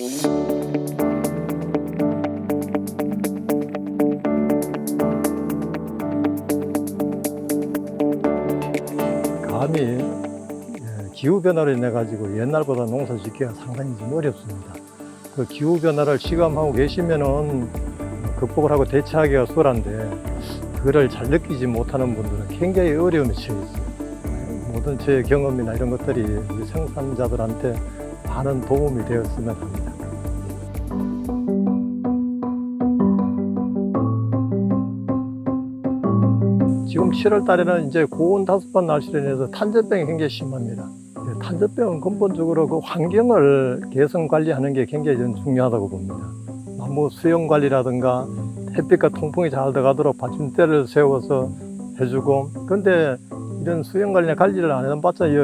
감이 예, 기후 변화로 인해 가지고 옛날보다 농사 짓기가 상당히 좀 어렵습니다. 그 기후 변화를 시감하고 계시면은 극복을 하고 대처하기가 수월한데 그를 잘 느끼지 못하는 분들은 굉장히 어려움에 처해 있어요. 모든 제 경험이나 이런 것들이 우리 생산자들한테 많은 도움이 되었으면 합니다. 지금 7월 달에는 이제 고온 다섯번 날씨로 인해서 탄저병이 굉장히 심합니다. 예, 탄저병은 근본적으로 그 환경을 개선 관리하는 게 굉장히 중요하다고 봅니다. 나무 수영 관리라든가 햇빛과 통풍이 잘 들어가도록 받침대를 세워서 해주고 근데 이런 수영 관리나 관리를 안 해봤자 이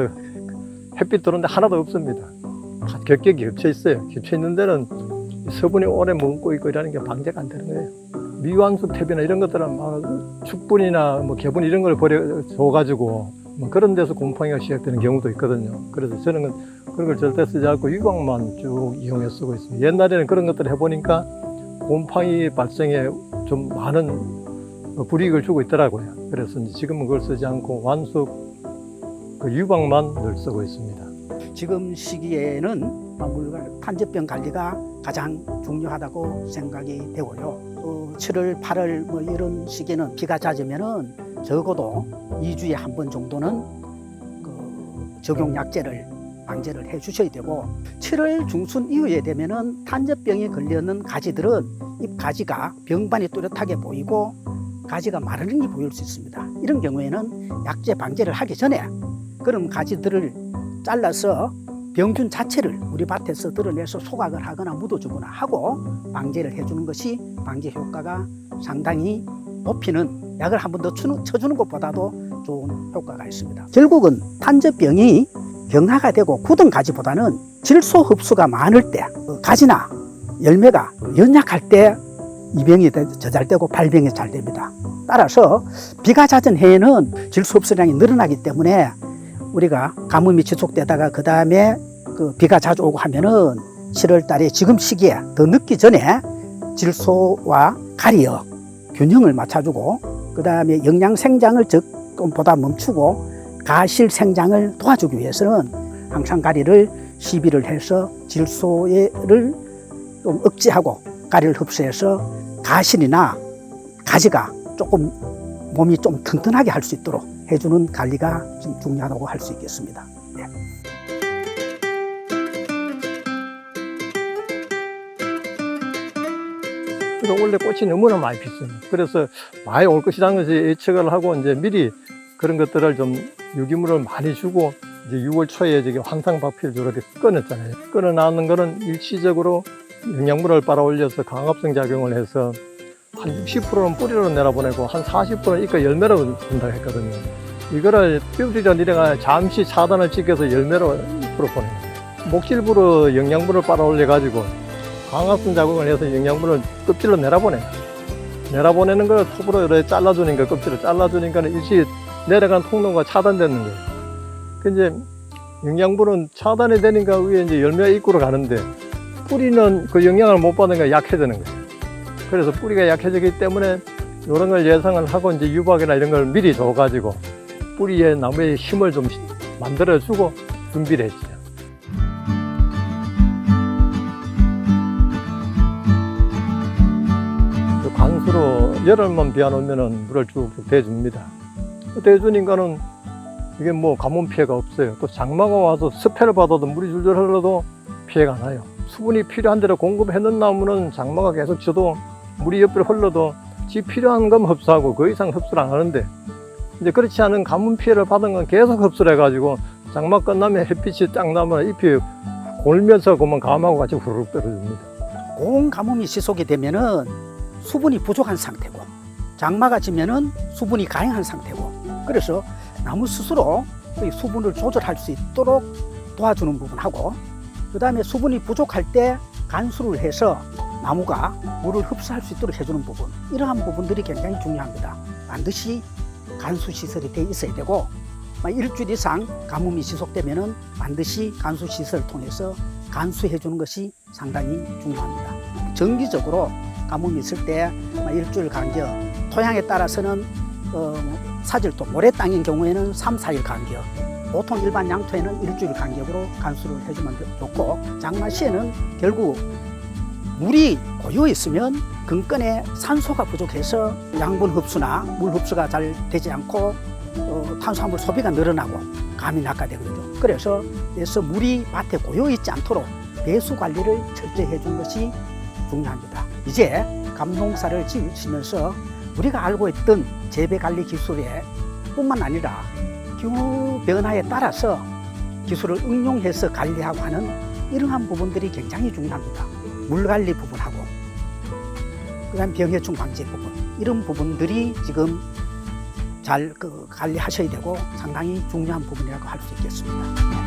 햇빛 들어오는데 하나도 없습니다. 다 겹겹이 겹쳐 있어요. 겹쳐 있는 데는 서분이 오래 머금고 있고 이러는 게 방제가 안 되는 거예요. 미완수 탭이나 이런 것들은 막 축분이나 뭐 개분 이런 걸 버려 줘가지고 뭐 그런 데서 곰팡이가 시작되는 경우도 있거든요. 그래서 저는 그런 걸 절대 쓰지 않고 유광만 쭉 이용해 쓰고 있습니다. 옛날에는 그런 것들을 해보니까 곰팡이 발생에 좀 많은 불이익을 주고 있더라고요. 그래서 지금은 그걸 쓰지 않고 완숙 그 유광만 늘 쓰고 있습니다. 지금 시기에는 마물과 탄저병 관리가 가장 중요하다고 생각이 되고요. 또 7월, 8월 뭐 이런 시기는 비가 잦으면은 적어도 2주에 한 번 정도는 그 적용 약제를 방제를 해 주셔야 되고 7월 중순 이후에 되면은 탄저병에 걸려있는 가지들은 잎 가지가 병반이 뚜렷하게 보이고 가지가 마르는 게 보일 수 있습니다. 이런 경우에는 약제 방제를 하기 전에 그럼 가지들을 잘라서 병균 자체를 우리 밭에서 드러내서 소각을 하거나 묻어주거나 하고 방제를 해주는 것이 방제 효과가 상당히 높이는 약을 한 번 더 쳐주는 것보다도 좋은 효과가 있습니다. 결국은 탄저병이 병화가 되고 굳은 가지보다는 질소 흡수가 많을 때그 가지나 열매가 연약할 때 이 병이 저잘되고 발병이 잘 됩니다. 따라서 비가 잦은 해에는 질소 흡수량이 늘어나기 때문에 우리가 가뭄이 지속되다가 그 다음에 그 비가 자주 오고 하면은 7월 달에 지금 시기에 더 늦기 전에 질소와 가리역 균형을 맞춰주고 그 다음에 영양 생장을 조금보다 멈추고 가실 생장을 도와주기 위해서는 항상 가리를 시비를 해서 질소를 좀 억제하고 가리를 흡수해서 가실이나 가지가 조금 몸이 좀 튼튼하게 할 수 있도록 해주는 관리가 좀 중요하다고 할 수 있겠습니다. 예. 원래 꽃이 너무나 많이 피습니다. 그래서 많이 올 것이라는 것이 예측을 하고 이제 미리 그런 것들을 좀 유기물을 많이 주고 이제 6월 초에 저기 황상박피를 저렇게 끊었잖아요. 끊어놨는 거는 일시적으로 영양분을 빨아 올려서 강압성 작용을 해서 한 60%는 뿌리로 내려보내고 한 40%는 이까 열매로 준다고 했거든요. 이거를 내려가 잠시 차단을 찍혀서 열매로 풀어보내는 거예요. 목질부로 영양분을 빨아 올려가지고 광합성 작용을 해서 영양분을 껍질로 내려보내. 내려보내는 걸 톱으로 이렇게 잘라주니까 껍질을 잘라주니까 일시 내려간 통로가 차단되는 거예요. 그 이제 영양분은 차단이 되니까 위에 이제 열매가 입구로 가는데 뿌리는 그 영향을 못 받으니까 약해지는 거예요. 그래서 뿌리가 약해지기 때문에 이런 걸 예상을 하고 이제 유박이나 이런 걸 미리 줘가지고 뿌리에 나무의 힘을 좀 만들어주고 준비를 했죠. 그 관수로 열흘만 오면은 물을 쭉쭉 대줍니다. 대주니까는 이게 뭐 가뭄 피해가 없어요. 또 장마가 와서 습해를 받아도 물이 줄줄 흘러도 피해가 나요. 수분이 필요한 대로 공급해 놓은 나무는 장마가 계속 쳐도 물이 옆으로 흘러도 지 필요한 건 흡수하고 그 이상 흡수를 안 하는데 이제 그렇지 않은 가뭄 피해를 받은 건 계속 흡수를 해가지고 장마 끝나면 햇빛이 딱 나면 잎이 골면서 그만 감하고 같이 후루룩 떨어집니다. 고온 가뭄이 지속이 되면은 수분이 부족한 상태고 장마가 지면은 수분이 가행한 상태고 그래서 나무 스스로 이 수분을 조절할 수 있도록 도와주는 부분하고 그 다음에 수분이 부족할 때 간수를 해서 나무가 물을 흡수할 수 있도록 해주는 부분 이러한 부분들이 굉장히 중요합니다. 반드시 간수 시설이 돼 있어야 되고 막 일주일 이상 가뭄이 지속되면은 반드시 간수 시설을 통해서 간수해 주는 것이 상당히 중요합니다. 정기적으로 가뭄이 있을 때뭐 일주일 간격, 토양에 따라서는 어, 사질토, 모래 땅인 경우에는 3, 4일 간격, 보통 일반 양토에는 일주일 간격으로 간수를 해주면 좋고 장마 시에는 결국 물이 고여 있으면 근근에 산소가 부족해서 양분 흡수나 물 흡수가 잘 되지 않고 어, 탄수화물 소비가 늘어나고 감이 낙하되거든요. 그래서 그래서 물이 밭에 고여 있지 않도록 배수 관리를 철저히 해주는 것이 중요합니다. 이제 감농사를 지으시면서 우리가 알고 있던 재배 관리 기술에 뿐만 아니라 기후 변화에 따라서 기술을 응용해서 관리하고 하는 이러한 부분들이 굉장히 중요합니다. 물 관리 부분하고 그다음 병해충 방지 부분 이런 부분들이 지금 잘그 관리하셔야 되고 상당히 중요한 부분이라고 할 수 있겠습니다.